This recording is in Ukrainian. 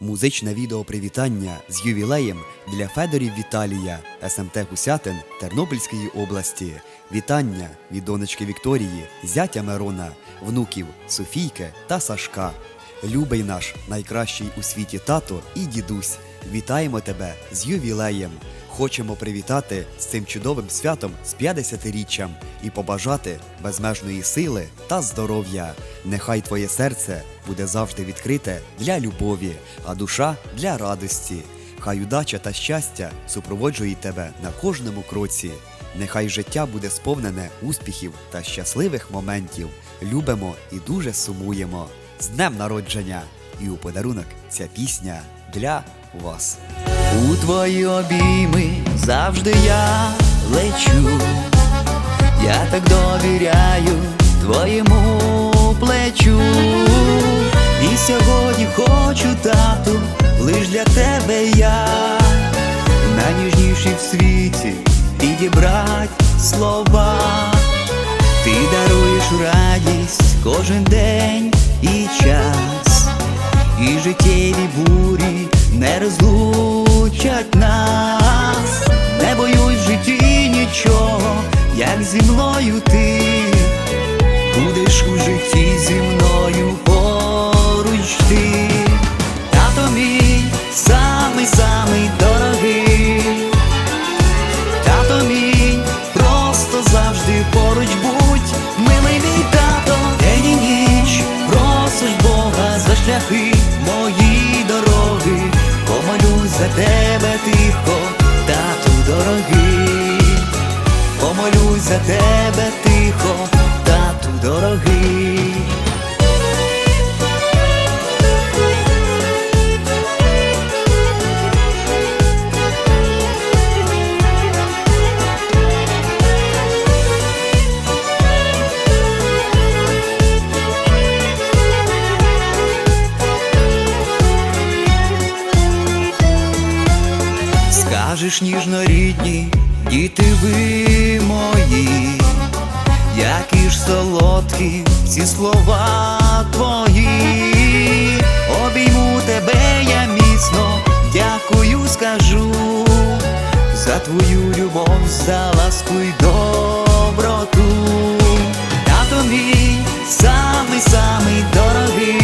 Музичне відео привітання з ювілеєм для Федорів Віталія, СМТ Гусятин Тернопільської області. Вітання від донечки Вікторії, зятя Мирона, внуків Софійки та Сашка. Любий наш найкращий у світі тато і дідусь. Вітаємо тебе з ювілеєм. Хочемо привітати з цим чудовим святом з 50-річчям і побажати безмежної сили та здоров'я. Нехай твоє серце буде завжди відкрите для любові, а душа для радості. Хай удача та щастя супроводжують тебе на кожному кроці. Нехай життя буде сповнене успіхів та щасливих моментів. Любимо і дуже сумуємо. З днем народження! І у подарунок ця пісня для вас. У твої обійми завжди я лечу, я так довіряю твоєму плечу. І сьогодні хочу, тату, лиш для тебе я, найніжніші в світі підібрать слова. Ти даруєш радість кожен день і час, і життєві бурі не розлучать нас. Не боюсь в житті нічого, як зі мною ти будеш у житті зі мною тебе тихо, тату дорогий. Скажеш ніжно рідні, діти ви мої, які ж солодкі ці слова твої, обійму тебе я міцно, дякую, скажу за твою любов, за ласку й доброту. Тато мій самий самий дорогий.